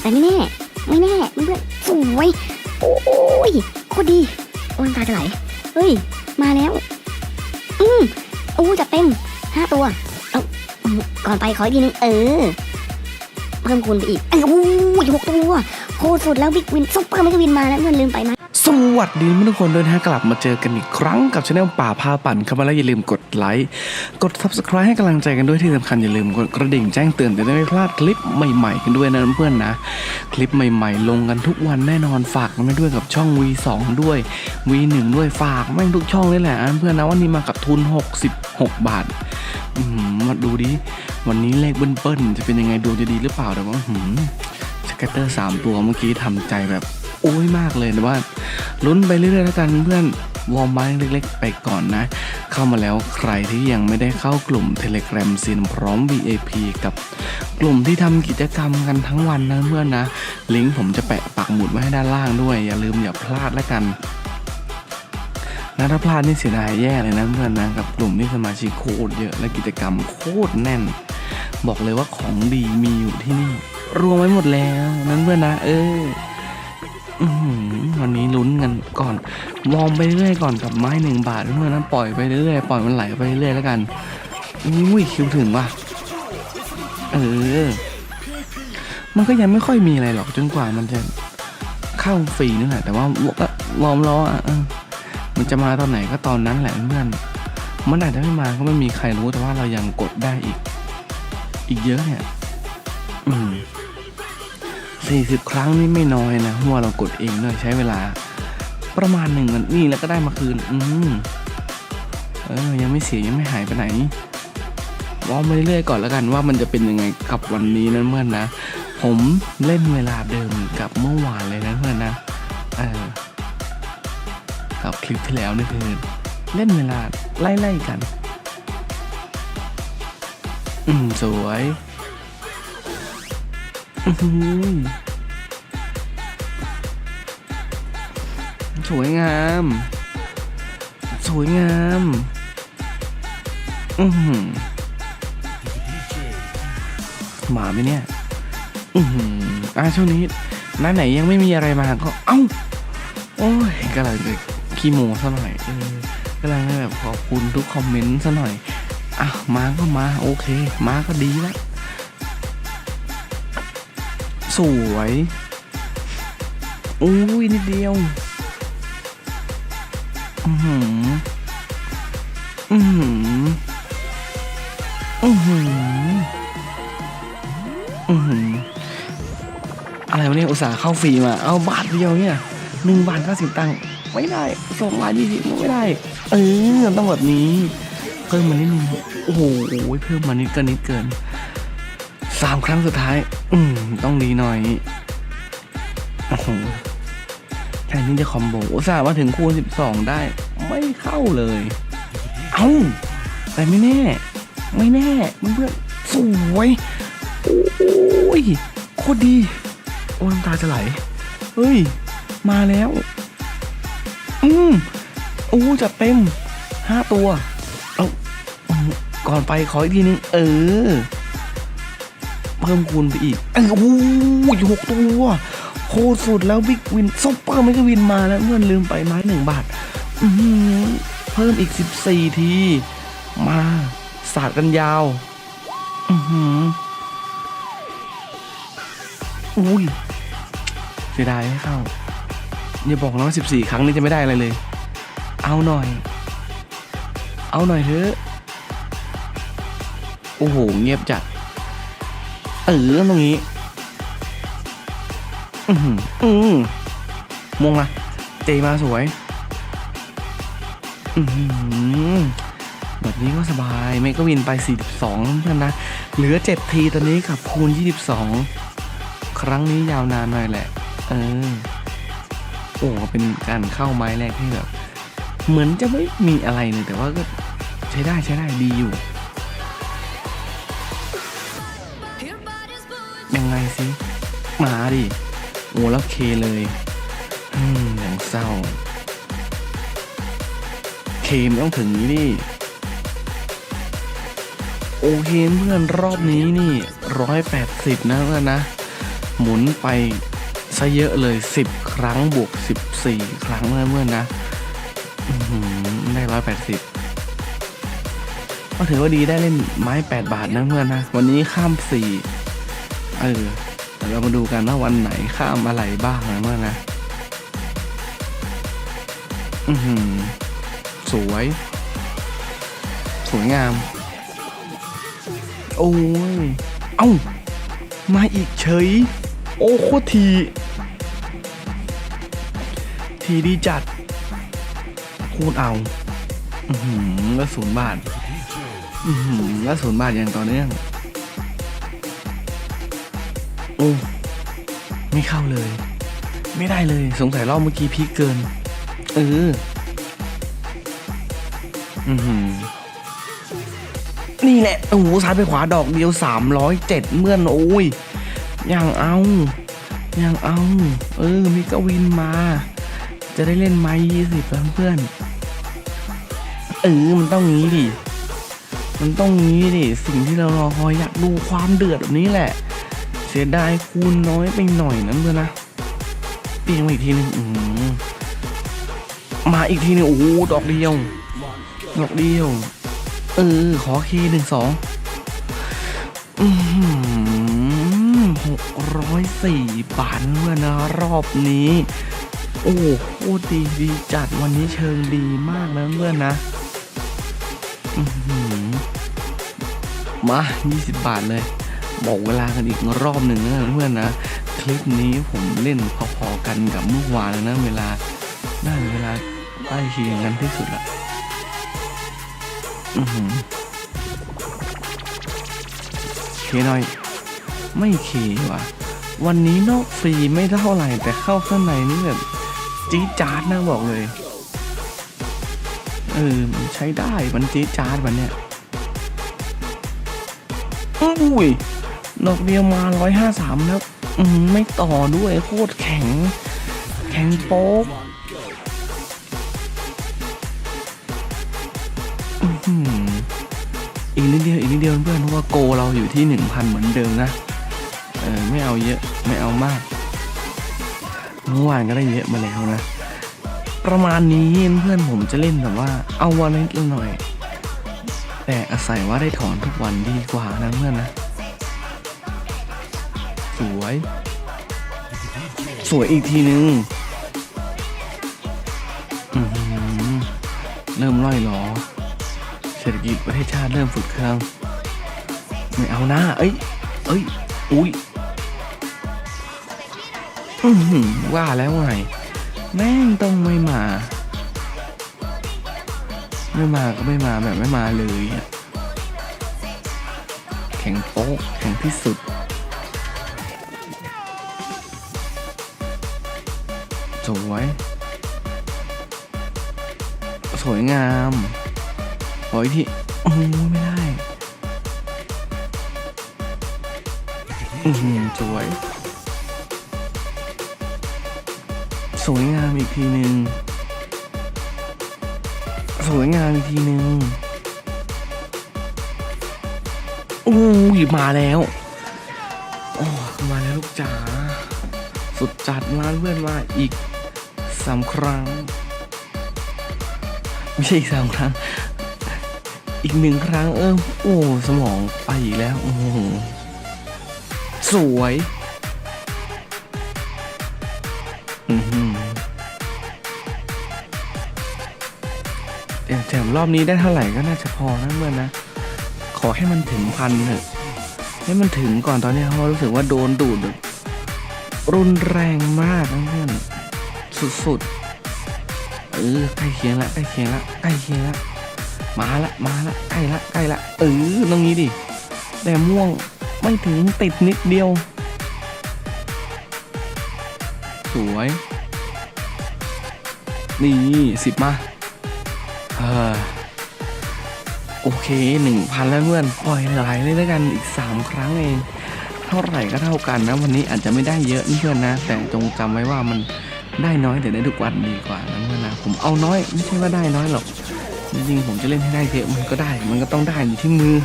แต่ไม่แน่ไม่แน่เพื่อนสวยโอ้ยโคตรดีโอ้ยน้ำตาจะไหลเฮ้ย มาแล้ว อืมโอ้จัดเต็มห้าตัวเอาก่อนไปขออีกทีนึงเออ เพิ่มคูณไปอีกอู้ยหกตัวโคตรสุดแล้วบิ๊กวินซุปเปอร์ไม่กวินมาแล้วเพื่อนลืมไปไหม สวัสดีทุกคนด้วยนะกลับมาเจอกันอีกครั้งกับช anel ป่าพาปั่นเข้ามาแล้วอย่าลืมกดไลค์กด subscribe ให้กำลังใจกันด้วยที่สำคัญอย่าลืมกดกระดิ่งแจ้งเตือนจะได้ไม่พลาดคลิปใหม่ๆกันด้วยนะเพื่อนๆนะ คลิปใหม่ๆ ลงกันทุกวันแน่นอนฝากกันไว้ด้วยกับช่อง V2 ด้วย V1 ด้วยฝากแม่งทุกช่องนี่แหละนะเพื่อนนะวันนี้มากับทุน 66 บาทอืมมาดูดิวันนี้เลขเบิ้ลๆจะเป็นยังไงดวงจะดีหรือเปล่าแต่ว่าสเกตเตอร์สามตัวเมื่อกี้ทำใจแบบ อ้ยมากเลยแต่ว่าลุ้นไปเรื่อยๆแล้วกันเพื่อนวอร์มไม้เล็กๆ ไปก่อนนะ เข้ามาแล้วใครที่ยังไม่ได้เข้ากลุ่ม Telegram ซีนพร้อม VIP กับกลุ่มที่ทำกิจกรรมกันทั้งวันนะเพื่อนนะ ลิงก์ผมจะแปะปักหมุดไว้ให้ด้านล่างด้วย อย่าลืมอย่าพลาดแล้วกันนะถ้าพลาดนี่เสียดายแย่เลยนะเพื่อนนะกับกลุ่มที่สมาชิกโคตรเยอะและกิจกรรมโคตรแน่น บอกเลยว่าของดีมีอยู่ที่นี่ รวมไว้หมดแล้วนั้นเพื่อนนะ เออ วันนี้ลุ้นกันก่อน มองไปเรื่อยก่อนกับไม้หนึ่งบาทเพื่อนนปล่อยไปเรื่อยปล่อยมันไหลไปเรื่อยแล้วกันอุ้ยคิวถึงว่ะเออมันก็ยังไม่ค่อยมีอะไรหรอกจนกว่ามันจะเข้าฟรีนี่แหละแต่ว่าวอมล้ออะมันจะมาตอนไหนก็ตอนนั้นแหละเพื่อนมันอาจจะไม่มาก็ไม่มีใครรู้แต่ว่าเรายังกดได้อีก อีกเยอะเนี่ย อืม สี่สิบครั้งนี่ไม่น้อยนะเพราะว่าเรากดเองด้วยใช้เวลา ประมาณหนึ่งมันนี่แล้วก็ได้มาคืน อืมเออยังไม่เสียยังไม่หายไปไหนวอร์มไปเรื่อยๆก่อนแล้วกันว่ามันจะเป็นยังไงกับวันนี้นะเพื่อนนะ ผมเล่นเวลาเดิมกับเมื่อวานเลยนะเพื่อนนะเออกับคลิปที่แล้วนี่คือเล่นเวลาไล่ๆกัน อืมสวย สวยงาม สวยงาม อือหือหมาไหมเนี่ย อือหืออ่าช่วงนี้น้าไหนยังไม่มีอะไรมาก็ เอ้า โอ้ยกำลังจะขี้โมซะหน่อยเออกำลังแบบขอบคุณทุกคอมเมนต์ซะหน่อยอะมาก็มา โอเค มาก็ดีแล้ว สวยอุ้ยนิดเดียว อือหือ อือหือ อือหือ อือหือ อะไรวะเนี่ยอุตส่าห์เข้าฟรีมา เอาบาทเดียวเนี่ยหนึ่งบาทเก้าสิบตังค์ไม่ได้สองบาทยี่สิบไม่ได้ เออต้องแบบนี้ เพิ่มมานิดนึงโอ้โหเพิ่มมานิดก็นิดเกิน สามครั้งสุดท้าย อืมต้องดีหน่อยโอ้โหแทนที่จะคอมโบอุตส่าห์มาถึงคูณสิบสองได้ ไม่เข้าเลย เอ้า แต่ไม่แน่ ไม่แน่เพื่อนสวย โอ้ยโคตรดี โอ้น้ำตาจะไหล เฮ้ย มาแล้ว อืมโอ้จัดเต็มห้าตัว เอาอืมก่อนไปขออีกทีนึง เออ เพิ่มคูณไปอีกเอ้ยโอ้โหหกตัวโคตรสุดแล้วบิ๊กวินซุปเปอร์ไม่ก็วินมาแล้วเพื่อนลืมไปไม้หนึ่งบาทอือหือเพิ่มอีกสิบสี่ที มาสาดกันยาวอือหืออุ้ยเสียดายไม่เข้าอย่าบอกนะว่าสิบสี่ครั้งนี้จะไม่ได้อะไรเลย เอาหน่อย เอาหน่อยเถอะ โอ้โห เงียบจัด เออตรงนี้ อือหืออือมงละเจมาสวย อือหือแบบนี้ก็สบายไม่ก็วินไป 42เพื่อนนะ เหลือ 7 ทีตอนนี้กับคูณ 22 ครั้งนี้ยาวนานหน่อยแหละ เออ โอ้เป็นการเข้าไม้แรกที่แบบ เหมือนจะไม่มีอะไรเลยแต่ว่าก็ใช้ได้ใช้ได้ดีอยู่ ดิโอ้แล้วเคเลย อืมอย่างเศร้า เคมต้องถึงนี้ดิโอเคเพื่อนรอบนี้นี่ร้อยแปดสิบนะเพื่อนนะ หมุนไปซะเยอะเลย10ครั้งบวก14ครั้งนะเพื่อนนะหือได้ร้อยแปดสิบก็ถือว่าดีได้เล่นไม้8บาทนะเพื่อนนะ วันนี้ข้าม4เออ ดี๋ยวเรามาดูกันว่าวันไหนข้ามอะไรบ้างนะเพื่อนนะอือหือสวย สวยงาม โอ้ย เอ้า มาอีกเฉย โอ้โคตรที ทีดีจัดโคตรเอา อือหือแล้วศูนย์บาท อือหือแล้วศูนย์บาทอย่างต่อเนื่อง โอ้ไม่เข้าเลย ไม่ได้เลยสงสัยรอบเมื่อกี้พีคเกิน เออ อือหือนี่แหละ โอ้โหซ้ายไปขวาดอกเดียวสามร้อยเจ็ดเมื่อน โอ้ย อย่างเอาอย่างเอา เออ มีกวินมา จะได้เล่นไม้ยี่สิบเพื่อนๆเออ มันต้องงี้ดิ มันต้องงี้ดิ สิ่งที่เรารอคอยอยากดูความเดือดแบบนี้แหละเสียดายคูณน้อยไปหน่อยนะเพื่อนนะเปลี่ยนมาอีกทีหนึงอืมมาอีกทีหนึงโอ้ดอกเดียว ดอกเดียว เออ ขอคีหนึ่งสองหกร้อยสี่บาทเมื่อนะรอบนี้ โอ้โหดีดีจัดวันนี้เชิงดีมากนะเพื่อนนะอื้อหือมา 20 บาทเลย บอกเวลากันอีกรอบหนึ่งนะเพื่อนนะ คลิปนี้ผมเล่นพอๆกันกับเมื่อวานเลยนะ เวลาน่าจะเวลาใกล้เคียงกันที่สุดละอือหือเคหน่อย ไม่เคว่ะ วันนี้นอกฟรีไม่เท่าไหร่แต่เข้าข้างในนี่แบบจี๊จาดนะบอกเลย เออ มันใช้ได้ มันจี๊จาดวันเนี้ยอุ้ย ดอกเดียวมาร้อยห้าสามแล้ว อืมไม่ต่อด้วยโคตรแข็ง แข็งโป๊กอีกนิดเดียวอีกนิดเดียวเพื่อนเพราะว่าโกเราอยู่ที่หนึ่งพันเหมือนเดิมนะ เออไม่เอาเยอะไม่เอามากเมื่อวานก็ได้เยอะมาแล้วนะ ประมาณนี้เพื่อนผมจะเล่นแบบว่าเอาวันนิดละหน่อย แต่อาศัยว่าได้ถอนทุกวันดีกว่านะเพื่อนนะ สวย สวยอีกทีนึงเริ่มล่อยหลอเศรษฐกิจประเทศชาติเริ่มฝึกเครื่องไม่เอาหน้า เอ้ย เอ้ย อุ้ยว่าแล้วไง แม่งต้องไม่มา ไม่มาก็ไม่มาแบบไม่มาเลย แข็งโป๊กแข็งที่สุด สวย สวยงามขออีกทีโอ้ไม่ได้อือหือสวย สวยงามอีกทีหนึ่งสวยงามอีกทีหนึ่งโอ้ยมาแล้วโอ้มาแล้วลูกจ๋าสุดจัดมาเพื่อนมาอีก สามครั้ง ไม่ใช่อีกสามครั้ง อีกหนึ่งครั้งเออโอ้สมองไปอีกแล้วโอ้โหสวยอือหือเดี๋ยวแถมรอบนี้ได้เท่าไหร่ก็น่าจะพอนะเมื่อนนะ ขอให้มันถึงพันเถอะให้มันถึงก่อนตอนนี้เพราะรู้สึกว่าโดนดูดรุนแรงมากนะเพื่อน สุดๆ เออใกล้เคียงละใกล้เคียงละใกล้เคียงละมาละมาละใกล้ละใกล้ละเออตรงนี้ดิแต่ม่วงไม่ถึงติดนิดเดียว สวย นี่สิบมาเออโอเคหนึ่งพันแล้วเพื่อนปล่อยไหลเลยแล้วกันอีกสามครั้งเอง เท่าไหร่ก็เท่ากันนะ วันนี้อาจจะไม่ได้เยอะนี่เพื่อนนะ แต่จงจำไว้ว่ามัน ได้น้อยแต่ได้ทุกวันดีกว่านะเพื่อนนะผมเอาน้อยไม่ใช่ว่าได้น้อยหรอก จริงๆผมจะเล่นให้ได้เยอะมันก็ได้ มันก็ต้องได้อยู่ที่มือ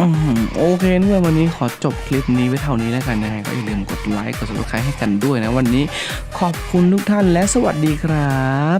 อืมโอเคเพื่อนวันนี้ขอจบคลิปนี้ไว้เท่านี้แล้วกันนะก็อย่าลืมกดไลค์กด subscribe ให้กันด้วยนะวันนี้ขอบคุณทุกท่านและสวัสดีครับ